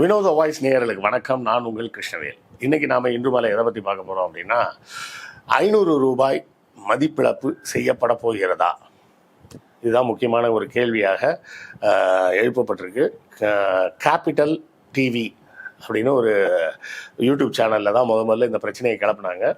வினோத வாய்ஸ் நேயர்களுக்கு வணக்கம். நான் உங்கள் கிருஷ்ணவேல். இன்னைக்கு நாம இன்று மாலை எதை பற்றி பார்க்க போறோம் அப்படின்னா ஐநூறு ரூபாய் மதிப்பிழப்பு செய்யப்பட போகிறதா? இதுதான் முக்கியமான ஒரு கேள்வியாக எழுப்பப்பட்டிருக்கு. கேபிட்டல் டிவி அப்படின்னு ஒரு யூடியூப் சேனலில் தான் முத முதல்ல இந்த பிரச்சனையை கிளப்புனாங்க.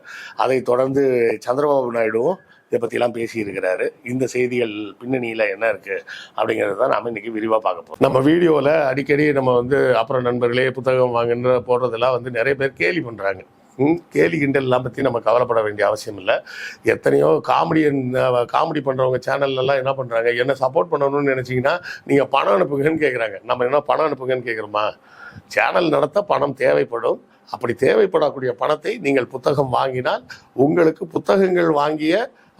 அதை தொடர்ந்து சந்திரபாபு நாயுடுவும் இதை பற்றிலாம் பேசியிருக்கிறாரு. இந்த செய்திகள் பின்னணியில் என்ன இருக்குது அப்படிங்கிறது தான் நாம் இன்றைக்கி விரிவாக பார்க்க போகிறோம் நம்ம வீடியோவில் அடிக்கடி நம்ம வந்து அப்புறம் நண்பர்களே புத்தகம் வாங்குன்ற போடுறதெல்லாம் வந்து நிறைய பேர் கேலி பண்ணுறாங்க ம், கேலி கிண்டல்லாம் பற்றி நம்ம கவலைப்பட வேண்டிய அவசியம் இல்லை. எத்தனையோ காமெடியன் காமெடி பண்ணுறவங்க சேனல்லலாம் என்ன பண்ணுறாங்க என்ன சப்போர்ட் பண்ணணும்னு நினச்சிங்கன்னா நீங்கள் பணம் அனுப்புங்கன்னு கேட்குறாங்க நம்ம என்ன பணம் அனுப்புங்கன்னு கேட்குறோமா சேனல் நடத்த பணம் தேவைப்படும். அப்படி தேவைப்படக்கூடிய பணத்தை நீங்கள் புத்தகம் வாங்கினால் உங்களுக்கு புத்தகங்கள் வாங்கிய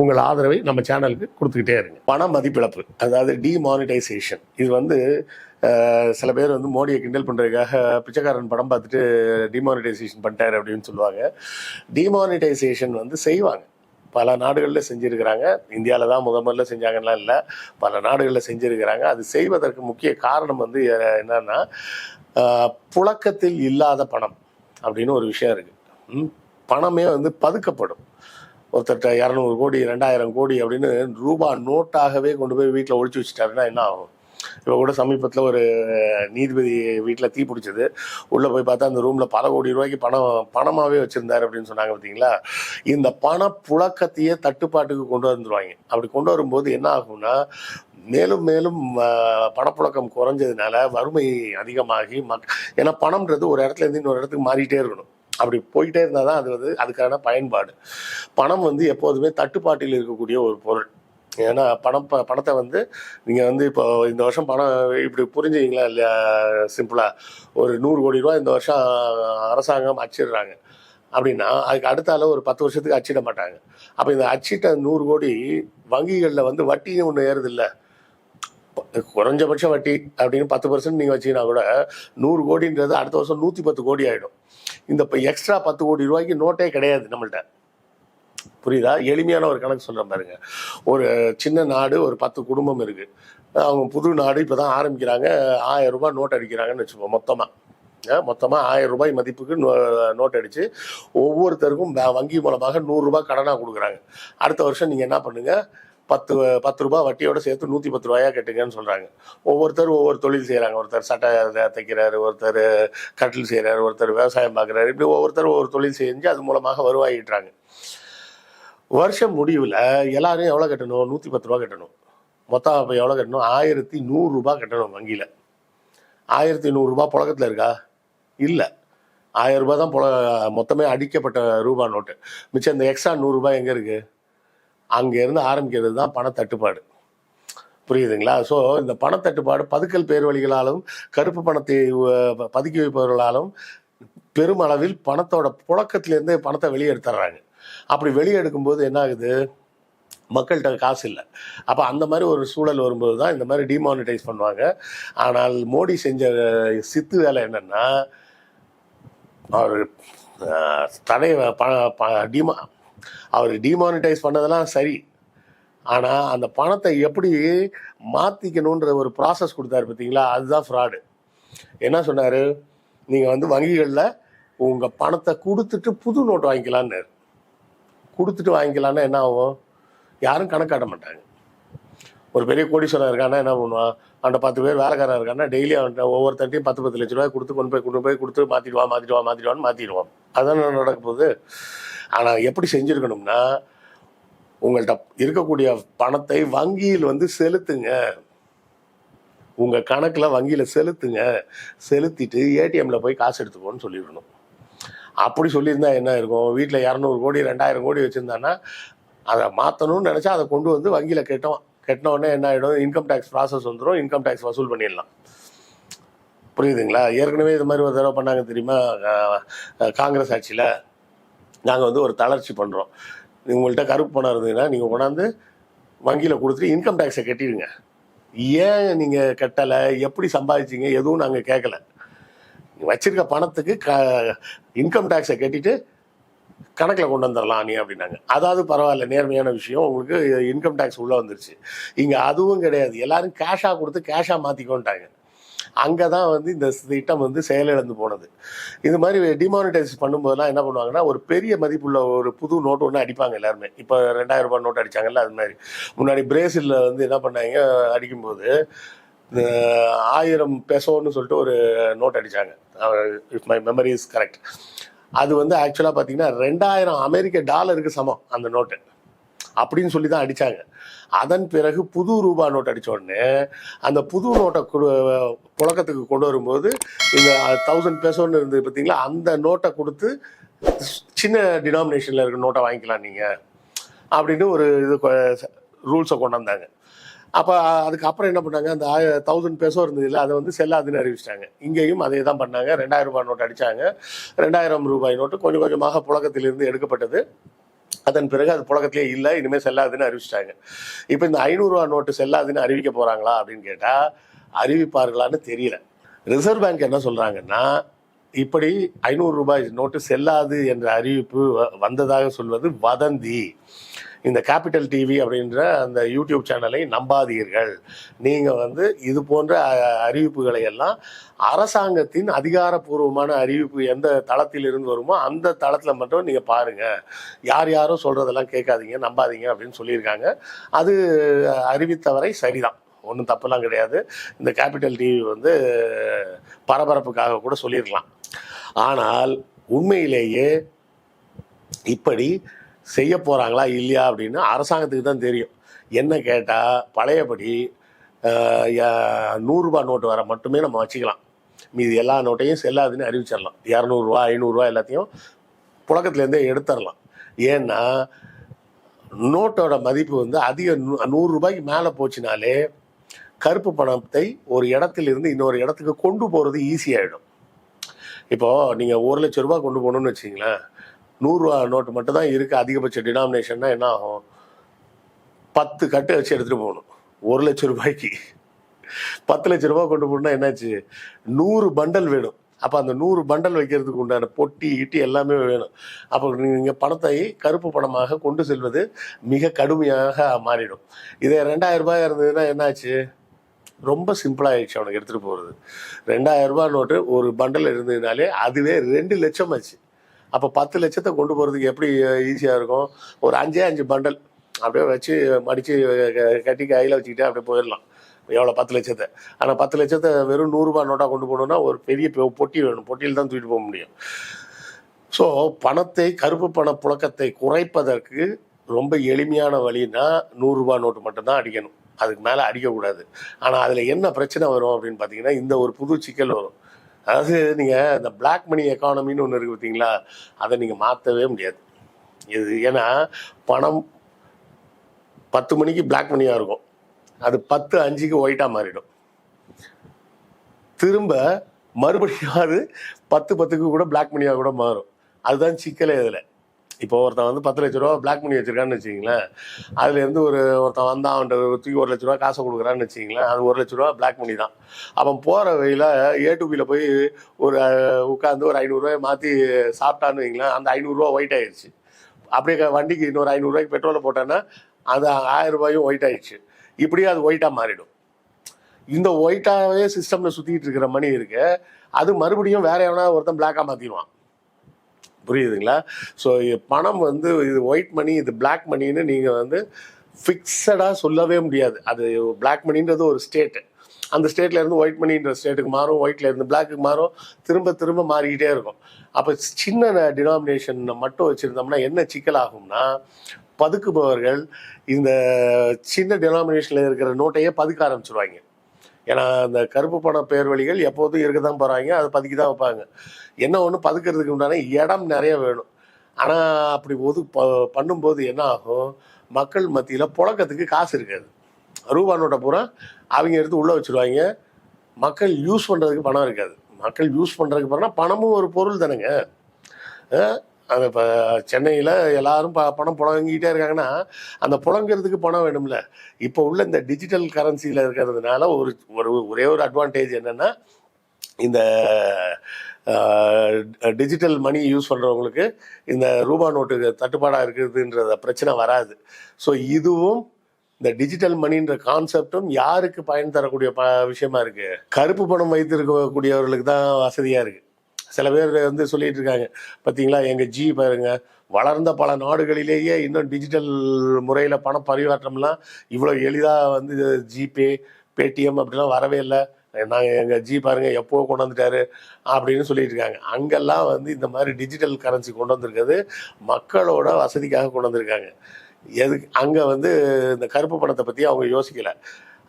உங்கள் ஆதரவை நம்ம சேனலுக்கு கொடுத்துக்கிட்டே இருங்க. பண மதிப்பிழப்பு அதாவது டிமானிட்டைசேஷன் இது வந்து சில பேர் வந்து மோடியை கிண்டல் பண்ணுறதுக்காக பிச்சைக்காரன் படம் பார்த்துட்டு டிமானிட்டைசேஷன் பண்ணிட்டாரு அப்படின்னு சொல்லுவாங்க. டிமானிட்டைசேஷன் வந்து செய்வாங்க. பல நாடுகளில் செஞ்சுருக்கிறாங்க. இந்தியாவில் தான் முத முதல்ல செஞ்சாங்கன்னா இல்லை. பல நாடுகளில் செஞ்சுருக்கிறாங்க. அது செய்வதற்கு முக்கிய காரணம் வந்து என்னன்னா புழக்கத்தில் இல்லாத பணம் அப்படின்னு ஒரு விஷயம் இருக்குது பணமே வந்து பதுக்கப்படும். ஒருத்தர்கிட்ட இரநூறு கோடி ரெண்டாயிரம் கோடி அப்படின்னு ரூபா நோட்டாகவே கொண்டு போய் வீட்டில் ஒழிச்சு வச்சுட்டாருன்னா என்ன ஆகும்? இப்போ கூட சமீபத்தில் ஒரு நீதிபதி வீட்டில் தீ பிடிச்சது. உள்ளே போய் பார்த்தா அந்த ரூமில் பல கோடி ரூபாய்க்கு பணம் பணமாகவே வச்சுருந்தாரு அப்படின்னு சொன்னாங்க பார்த்தீங்களா இந்த பண புழக்கத்தையே தட்டுப்பாட்டுக்கு கொண்டு வந்துருவாங்க. அப்படி கொண்டு வரும்போது என்ன ஆகும்னா மேலும் மேலும் பணப்புழக்கம் குறைஞ்சதுனால வறுமை அதிகமாகி மக் ஏன்னா பணம்ன்றது ஒரு இடத்துல இருந்து இன்னொரு இடத்துக்கு மாறிட்டே இருக்கணும். அப்படி போயிட்டே இருந்தால் தான் அது வந்து அதுக்கான பயன்பாடு. பணம் வந்து எப்போதுமே தட்டுப்பாட்டில் இருக்கக்கூடிய ஒரு பொருள். ஏன்னா பணம் ப- பணத்தை வந்து நீங்கள் வந்து இப்போ இந்த வருஷம் பணம் இப்படி புரிஞ்சுங்களா இல்லையா? சிம்பிளாக ஒரு நூறு கோடி ரூபா இந்த வருஷம் அரசாங்கம் அச்சிடுறாங்க. அப்படின்னா அதுக்கு அடுத்தால ஒரு பத்து வருஷத்துக்கு அச்சிட மாட்டாங்க. அப்போ இந்த அச்சிட்ட நூறு கோடி வங்கிகளில் வந்து வட்டின்னு ஒன்று ஏறுதில்லை குறைஞ்சபட்ச வட்டி அப்படின்னு பத்து பர்சன்ட் நீங்கள் வச்சீங்கன்னா கூட நூறு கோடின்றது அடுத்த வருஷம் நூற்றி பத்து கோடி ஆகிடும் இந்த இப்போ எக்ஸ்ட்ரா பத்து கோடி ரூபாய்க்கு நோட்டே கிடையாது நம்மள்கிட்ட புரியுதா? எளிமையான ஒரு கணக்கு சொல்கிறேன் பாருங்க. ஒரு சின்ன நாடு ஒரு பத்து குடும்பம் இருக்குது அவங்க புது நாடு இப்போ தான் ஆரம்பிக்கிறாங்க. ஆயிரம் ரூபாய் நோட் அடிக்கிறாங்கன்னு வச்சுப்போம் மொத்தமாக மொத்தமாக ஆயிரம் ரூபாய் மதிப்புக்கு நோ நோட் அடித்து ஒவ்வொருத்தருக்கும் வங்கி மூலமாக நூறுரூபா கடனாக கொடுக்குறாங்க. அடுத்த வருஷம் நீங்கள் என்ன பண்ணுங்கள் பத்து பத்து ரூபாய் வட்டியோட சேர்த்து நூற்றி பத்து ரூபாயா கட்டுங்கன்னு சொல்கிறாங்க ஒவ்வொருத்தர் ஒவ்வொரு தொழில் செய்கிறாங்க ஒருத்தர் சட்டை தைக்கிறாரு ஒருத்தர் கட்டில் செய்கிறாரு ஒருத்தர் விவசாயம் பார்க்குறாரு இப்படி ஒவ்வொருத்தர் ஒவ்வொரு தொழில் செஞ்சு அது மூலமாக வருவாயிட்டுறாங்க வருஷம் முடிவில் எல்லாரும் எவ்வளோ கட்டணும்? நூற்றி பத்து ரூபா கட்டணும். மொத்தம் அப்போ எவ்வளோ கட்டணும்? ஆயிரத்தி நூறுரூபா கட்டணும் வங்கியில். ஆயிரத்தி நூறுரூபா புழக்கத்தில் இருக்கா? இல்லை. ஆயிரம் ரூபாய் தான் புல மொத்தமே அடிக்கப்பட்ட ரூபா நோட்டு. மிச்சம் இந்த எக்ஸ்ட்ரா நூறுரூபா எங்கே இருக்குது அங்கேருந்து ஆரம்பிக்கிறது தான் பணத்தட்டுப்பாடு. புரியுதுங்களா? ஸோ இந்த பணத்தட்டுப்பாடு பதுக்கல் பேர் வழிகளாலும் கருப்பு பணத்தை பதுக்கி வைப்பவர்களாலும் பெருமளவில் பணத்தோட புழக்கத்திலேருந்தே பணத்தை வெளியெடுத்துறாங்க. அப்படி வெளியெடுக்கும்போது என்ன ஆகுது மக்கள்கிட்ட காசு இல்லை. அப்போ அந்த மாதிரி ஒரு சூழல் வரும்போது தான் இந்த மாதிரி டிமானிட்டைஸ் பண்ணுவாங்க. ஆனால் மோடி செஞ்ச சித்து வேலை என்னென்னா அவர் தடை ப- டிமா அவர் டிமானிட்டைஸ் பண்ணதெல்லாம் சரி. ஆனால் அந்த பணத்தை எப்படி மாற்றிக்கணுன்ற ஒரு ப்ராசஸ் கொடுத்தாரு பார்த்தீங்களா அதுதான் ஃப்ராடு என்ன சொன்னார்? நீங்கள் வந்து வங்கிகளில் உங்கள் பணத்தை கொடுத்துட்டு புது நோட்டு வாங்கிக்கலான்னு கொடுத்துட்டு வாங்கிக்கலான்னா என்ன ஆகும்? யாரும் கணக்காட்ட மாட்டாங்க. ஒரு பெரிய கோடீஸ்வரன் இருக்கான்னா என்ன பண்ணுவான்? அந்த பத்து பேர் வேலைக்காரன் இருக்கான்னா டெய்லி அவன் ஒவ்வொருத்தட்டையும் பத்து பத்து லட்ச ரூபாய் கொடுத்து கொண்டு போய் கொண்டு போய் கொடுத்து மாற்றிடுவான் மாற்றிடுவான் மாற்றிடுவான்னு மாற்றிடுவான் அதான் நடக்க போகுது? ஆனால் எப்படி செஞ்சுருக்கணும்னா உங்கள்கிட்ட இருக்கக்கூடிய பணத்தை வங்கியில் வந்து செலுத்துங்க. உங்கள் கணக்கில் வங்கியில் செலுத்துங்க. செலுத்திட்டு ஏடிஎம்மில் போய் காசு எடுத்துக்கோன்னு சொல்லிடணும். அப்படி சொல்லியிருந்தா என்ன இருக்கும்? வீட்டில் இரநூறு கோடி ரெண்டாயிரம் கோடி வச்சுருந்தான்னா அதை மாற்றணும்னு நினச்சா அதை கொண்டு வந்து வங்கியில் கெட்டோம். கெட்டினோடனே என்ன ஆகிடும் இன்கம் டேக்ஸ் ப்ராசஸ் வந்துடும் இன்கம் டேக்ஸ் வசூல் பண்ணிடலாம். புரியுதுங்களா? ஏற்கனவே இது மாதிரி ஒரு தடவை பண்ணாங்க தெரியுமா? காங்கிரஸ் ஆட்சியில். நாங்கள் வந்து ஒரு தளர்ச்சி பண்ணுறோம் உங்கள்கிட்ட கருப்பு பணம் இருந்ததுன்னா நீங்கள் கொண்டாந்து வங்கியில் கொடுத்துட்டு இன்கம் டேக்ஸை கட்டிடுங்க. ஏன் நீங்கள் கட்டலை? எப்படி சம்பாதிச்சீங்க? எதுவும் நாங்கள் கேட்கல வச்சிருக்க பணத்துக்கு க இன்கம் டேக்ஸை கட்டிட்டு கணக்கில் கொண்டு வந்துடலாம் நீ அப்படின்னாங்க. அதாவது பரவாயில்ல நேர்மையான விஷயம். உங்களுக்கு இன்கம் டேக்ஸ் உள்ளே வந்துருச்சு. இங்கே அதுவும் கிடையாது. எல்லாரும் கேஷாக கொடுத்து கேஷாக மாற்றிக்கோன்ட்டாங்க அங்கே தான் வந்து இந்த திட்டம் வந்து செயலிழந்து போனது. இது மாதிரி டிமானிட்டைஸ் பண்ணும்போதெல்லாம் என்ன பண்ணுவாங்கன்னா ஒரு பெரிய மதிப்புள்ள ஒரு புது நோட்டு ஒன்று அடிப்பாங்க எல்லாருமே. இப்போ ரெண்டாயிரம் ரூபாய் நோட் அடிச்சாங்கல்ல அது மாதிரி. முன்னாடி பிரேசிலில் வந்து என்ன பண்ணாங்க அடிக்கும்போது இந்த ஆயிரம் பெசோன்னு சொல்லிட்டு ஒரு நோட் அடித்தாங்க if my memory is correct அது வந்து ஆக்சுவலாக பார்த்தீங்கன்னா ரெண்டாயிரம் அமெரிக்க டாலருக்கு சமம் அந்த நோட்டு அப்படின்னு சொல்லி தான் அடித்தாங்க அதன் பிறகு புது ரூபா நோட் அடித்த உடனே அந்த புது நோட்டை புழக்கத்துக்கு கொண்டு வரும்போது இந்த தௌசண்ட் பேசோன்னு இருந்தது பார்த்தீங்களா? அந்த நோட்டை கொடுத்து சின்ன டினாமினேஷனில் இருக்க நோட்டை வாங்கிக்கலாம் நீங்கள் அப்படின்னு ஒரு இது ரூல்ஸை கொண்டு வந்தாங்க. அப்போ அதுக்கப்புறம் என்ன பண்ணாங்க? அந்த தௌசண்ட் பேசோ இல்லை அதை வந்து செல்லாதுன்னு அறிவிச்சிட்டாங்க. இங்கேயும் அதே தான் பண்ணாங்க. ரெண்டாயிரம் ரூபாய் நோட்டு அடித்தாங்க ரெண்டாயிரம் ரூபாய் நோட்டு கொஞ்சம் கொஞ்சமாக புழக்கத்திலிருந்து எடுக்கப்பட்டது. அதன் பிறகு அது புழக்கத்திலே இல்லை இனிமேல் செல்லாதுன்னு அறிவிச்சிட்டாங்க. இப்போ இந்த ஐநூறுரூவா நோட்டு செல்லாதுன்னு அறிவிக்க போகிறாங்களா அப்படின்னு கேட்டால் அறிவிப்பார்களான்னு தெரியல. ரிசர்வ் பேங்க் என்ன சொல்கிறாங்கன்னா இப்படி ஐநூறு ரூபாய் நோட்டு செல்லாது என்ற அறிவிப்பு வ- வந்ததாக சொல்வது வதந்தி. இந்த கேபிட்டல் டிவி அப்படின்ற அந்த யூடியூப் சேனலை நம்பாதீர்கள். நீங்கள் வந்து இது போன்ற அறிவிப்புகளை எல்லாம் அரசாங்கத்தின் அதிகாரப்பூர்வமான அறிவிப்பு எந்த தளத்தில் இருந்து வருமோ அந்த தளத்தில் மட்டும் நீங்கள் பாருங்கள் யார் யாரும் சொல்கிறதெல்லாம் கேட்காதீங்க நம்பாதீங்க அப்படின்னு சொல்லியிருக்காங்க. அது அறிவித்தவரை சரிதான். ஒன்றும் தப்புலாம் கிடையாது. இந்த கேபிட்டல் டிவி வந்து பரபரப்புக்காக கூட சொல்லியிருக்கலாம். ஆனால் உண்மையிலேயே இப்படி செய்ய போகிறாங்களா இல்லையா அப்படின்னு அரசாங்கத்துக்கு தான் தெரியும். என்ன கேட்டால் பழையபடி யா- நூறுரூபா நோட்டு வர மட்டுமே நம்ம வச்சுக்கலாம். மீதி எல்லா நோட்டையும் செல்லாதுன்னு அறிவிச்சிடலாம். இரநூறுவா ஐநூறுரூவா எல்லாத்தையும் புழக்கத்துலேருந்தே எடுத்துடலாம். ஏன்னா நோட்டோட மதிப்பு வந்து அதிக நூ- நூறுரூபாய்க்கு மேலே போச்சுனாலே கருப்பு பணத்தை ஒரு இடத்திலிருந்து இன்னொரு இடத்துக்கு கொண்டு போகிறது ஈஸியாகிடும் இப்போது நீங்கள் ஒரு லட்ச ரூபா கொண்டு போகணும்னு வச்சிங்களேன் நூறுரூவா நோட்டு மட்டும் தான் இருக்குது அதிகபட்ச டினாமினேஷன்னா என்ன ஆகும்? பத்து கட்டு வச்சு எடுத்துகிட்டு போகணும். ஒரு லட்ச ரூபாய்க்கு. பத்து லட்ச ரூபாய் கொண்டு போகணும்னா என்னாச்சு? நூறு பண்டல் வேணும். அப்போ அந்த நூறு பண்டல் வைக்கிறதுக்கு உண்டான பொட்டி இட்டி எல்லாமே வேணும். அப்போ நீங்கள் பணத்தை கருப்பு பணமாக கொண்டு செல்வது மிக கடுமையாக மாறிடும். இதே ரெண்டாயிரம் ரூபாய் இருந்ததுன்னா என்னாச்சு? ரொம்ப சிம்பிளாகிடுச்சு அவனுக்கு எடுத்துகிட்டு போகிறது ரெண்டாயிரம் ரூபா நோட்டு ஒரு பண்டில் இருந்ததுனாலே அதுவே ரெண்டு லட்சம் ஆச்சு. அப்போ பத்து லட்சத்தை கொண்டு போகிறதுக்கு எப்படி ஈஸியாக இருக்கும்? ஒரு அஞ்சே அஞ்சு பண்டல் அப்படியே வச்சு மடித்து கட்டி கையில் வச்சுக்கிட்டே அப்படியே போயிடலாம். எவ்வளோ பத்து லட்சத்தை. ஆனால் பத்து லட்சத்தை வெறும் நூறுரூபா நோட்டாக கொண்டு போகணுன்னா ஒரு பெரிய பொட்டி வேணும். பொட்டியில் தான் தூக்கிட்டு போக முடியும். ஸோ பணத்தை கருப்பு பண புழக்கத்தை குறைப்பதற்கு ரொம்ப எளிமையான வழின்னா நூறுரூபா நோட்டு மட்டும்தான் அடிக்கணும். அதுக்கு மேலே அடிக்கக்கூடாது. ஆனால் அதில் என்ன பிரச்சனை வரும் அப்படின்னு பார்த்தீங்கன்னா இந்த ஒரு புது சிக்கல் வரும். அதாவது நீங்கள் இந்த பிளாக் மணி எக்கானமின்னு ஒன்று இருக்குது பார்த்தீங்களா அதை நீங்கள் மாற்றவே முடியாது. இது ஏன்னா பணம் பத்து மணிக்கு பிளாக் மணியாக இருக்கும். அது பத்து அஞ்சுக்கு ஒயிட்டாக மாறிடும். திரும்ப மறுபடியும் அது பத்து பத்துக்கு கூட பிளாக் மணியாக கூட மாறும். அதுதான் சிக்கலே இதில். இப்போ ஒருத்தன் வந்து பத்து லட்ச ரூபா பிளாக் மணி வச்சிருக்கான்னு வச்சுங்களேன் அதுலேருந்து ஒரு ஒருத்தன் வந்தான் அவன்கிட்ட தூக்கி ஒரு லட்ச ரூபா காசை கொடுக்குறான்னு வச்சுங்களேன் அது ஒரு லட்ச ரூபா பிளாக் மணி தான். அவன் போகிற வழியில் ஏ டு பியில் போய் ஒரு உட்காந்து ஒரு ஐநூறுரூவாயை மாற்றி சாப்பிட்டான்னு வைங்களேன். அந்த ஐநூறுரூவா ஒயிட் ஆயிடுச்சு அப்படியே வண்டிக்கு இன்னொரு ஐநூறுரூவாய்க்கு பெட்ரோலை போட்டேன்னா அது ஆயிரம் ரூபாயும் ஒயிட் ஆயிடுச்சு இப்படியே அது ஒயிட்டாக மாறிடும். இந்த ஒயிட்டாகவே சிஸ்டமில் சுற்றிட்டு இருக்கிற மணி இருக்கு. அது மறுபடியும் வேற எவனா ஒருத்தன் பிளாக்காக மாற்றிடுவான் புரியுதுங்களா? ஸோ பணம் வந்து இது ஒயிட் மணி இது பிளாக் மணின்னு நீங்கள் வந்து ஃபிக்ஸடாக சொல்லவே முடியாது. அது பிளாக் மணின்றது ஒரு ஸ்டேட்டு அந்த ஸ்டேட்லேருந்து ஒயிட் மணின்ற ஸ்டேட்டுக்கு மாறும் ஒயிட்லேருந்து பிளாக்குக்கு மாறும் திரும்ப திரும்ப மாறிக்கிட்டே இருக்கும். அப்போ சின்ன டினாமினேஷன் மட்டும் வச்சுருந்தோம்னா என்ன சிக்கல் ஆகும்னா பதுக்குபவர்கள் இந்த சின்ன டினாமினேஷனில் இருக்கிற நோட்டையே பதுக்க ஆரம்பிச்சிருவாங்க. ஏன்னா அந்த கருப்பு பண பேர் வழிகள் எப்போதும் இருக்க தான் போகிறாங்க அதை பதுக்கி தான் வைப்பாங்க. என்ன ஒன்று பதுக்கிறதுக்கு உண்டான இடம் நிறைய வேணும். ஆனால் அப்படி ஒது ப பண்ணும்போது என்ன ஆகும்? மக்கள் மத்தியில் புழக்கத்துக்கு காசு இருக்காது. ரூபா நோட்டை பூரா அவங்க எடுத்து உள்ளே வச்சுருவாங்க. மக்கள் யூஸ் பண்ணுறதுக்கு பணம் இருக்காது. மக்கள் யூஸ் பண்ணுறதுக்கு பணம் பணமும் ஒரு பொருள் தானேங்க. அந்த இப்போ சென்னையில் எல்லாரும் ப பணம் புழங்கிட்டே இருக்காங்கன்னா அந்த புழங்குறதுக்கு பணம் வேணும்ல. இப்போ உள்ள இந்த டிஜிட்டல் கரன்சியில் இருக்கிறதுனால ஒரு ஒரு ஒரே ஒரு அட்வான்டேஜ் என்னென்னா இந்த டிஜிட்டல் மணி யூஸ் பண்ணுறவங்களுக்கு இந்த ரூபா நோட்டு தட்டுப்பாடாக இருக்குதுன்றத பிரச்சனை வராது. ஸோ இதுவும் இந்த டிஜிட்டல் மணின்ற கான்செப்டும் யாருக்கு பயன் தரக்கூடிய ப விஷயமா இருக்குது கருப்பு பணம் வைத்திருக்கக்கூடியவர்களுக்கு தான் வசதியாக இருக்குது சில பேர் வந்து சொல்லிட்டு இருக்காங்க. பார்த்தீங்களா எங்கள் ஜி பாருங்க வளர்ந்த பல நாடுகளிலேயே இன்னும் டிஜிட்டல் முறையில் பண பரிமாற்றம்லாம் இவ்வளோ எளிதாக வந்து ஜிபே பேடிஎம் அப்படிலாம் வரவே இல்லை. நாங்கள் எங்கள் ஜி பாருங்க எப்போ கொண்டு வந்துட்டாரு அப்படின்னு சொல்லிட்டு இருக்காங்க. அங்கெல்லாம் வந்து இந்த மாதிரி டிஜிட்டல் கரன்சி கொண்டு வந்திருக்கிறது மக்களோட வசதிக்காக கொண்டு வந்திருக்காங்க. எதுக்கு? அங்கே வந்து இந்த கருப்பு பணத்தை பற்றி அவங்க யோசிக்கலை.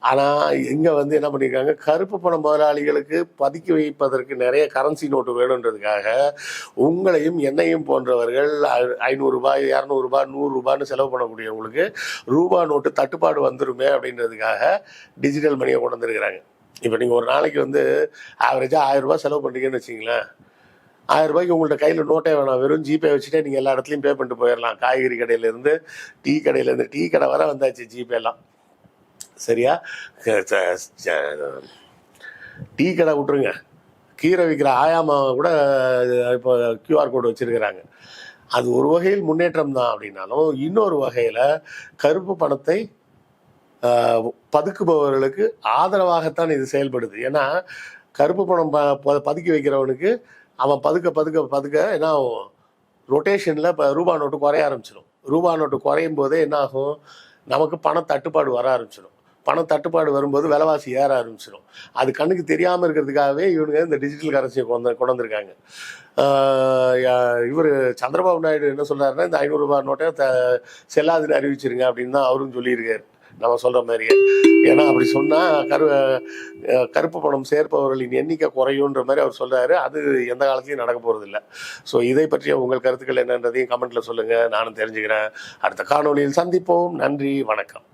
ஆனால் இங்கே வந்து என்ன பண்ணியிருக்காங்க கருப்பு பண முதலாளிகளுக்கு பதுக்கி வைப்பதற்கு நிறைய கரன்சி நோட்டு வேணுன்றதுக்காக உங்களையும் என்னையும் போன்றவர்கள் ஐ- ஐநூறு ரூபாய் இரநூறுபா நூறுரூபான்னு செலவு பண்ணக்கூடியவங்களுக்கு ரூபா நோட்டு தட்டுப்பாடு வந்துருமே அப்படின்றதுக்காக டிஜிட்டல் மணியை கொண்டு வந்திருக்கிறாங்க. இப்போ நீங்கள் ஒரு நாளைக்கு வந்து ஆவரேஜாக ஆயிரம் ரூபாய் செலவு பண்ணுறீங்கன்னு வச்சிங்களேன் ஆயிரம் ரூபாய்க்கு கையில் நோட்டே வேணாம். வெறும் ஜிபே வச்சுட்டே நீங்கள் எல்லா இடத்துலையும் பே பண்ணிட்டு போயிடலாம். காய்கறி கடையிலேருந்து டீ கடையிலேருந்து டீ கடை வர வந்தாச்சு ஜிபேலாம் சரியா? டீ கடை விட்டுருங்க. கீரை விற்கிற ஆயாமாவை கூட இப்போ கியூஆர் கோடு வச்சிருக்கிறாங்க. அது ஒரு வகையில் முன்னேற்றம் தான் அப்படின்னாலும் இன்னொரு வகையில் கருப்பு பணத்தை பதுக்குபவர்களுக்கு ஆதரவாகத்தான் இது செயல்படுது. ஏன்னா கருப்பு பணம் ப ப- பதுக்கி வைக்கிறவனுக்கு அவன் பதுக்க பதுக்க பதுக்க என்ன ஆகும்? ரொட்டேஷனில் இப்போ ரூபா நோட்டு குறைய ஆரம்பிச்சிடும் ரூபா நோட்டு குறையும் போதே என்ன ஆகும்? நமக்கு பண தட்டுப்பாடு வர ஆரம்பிச்சிடும் பண தட்டுப்பாடு வரும்போது விலைவாசி ஏற ஆரம்பிச்சிடும் அது கண்ணுக்கு தெரியாமல் இருக்கிறதுக்காகவே இவனுங்க இந்த டிஜிட்டல் கரன்சியை கொண்டு கொண்டு வந்திருக்காங்க. இவர் சந்திரபாபு நாயுடு என்ன சொல்கிறாருன்னா இந்த ஐநூறுரூபா நோட்டை த செல்லாதுன்னு அறிவிச்சிருங்க அப்படின்னு தான் அவரும் சொல்லியிருக்காரு. நம்ம சொல்கிற மாதிரியே. ஏன்னா அப்படி சொன்னால் கரு கருப்பு பணம் சேர்ப்பவர்களின் எண்ணிக்கை குறையுன்ற மாதிரி அவர் சொல்கிறாரு அது எந்த காலத்தையும் நடக்க போகிறதில்ல ஸோ இதை பற்றிய உங்கள் கருத்துக்கள் என்னன்றதையும் கமெண்ட்டில் சொல்லுங்கள் நானும் தெரிஞ்சுக்கிறேன். அடுத்த காணொளியில் சந்திப்போம். நன்றி. வணக்கம்.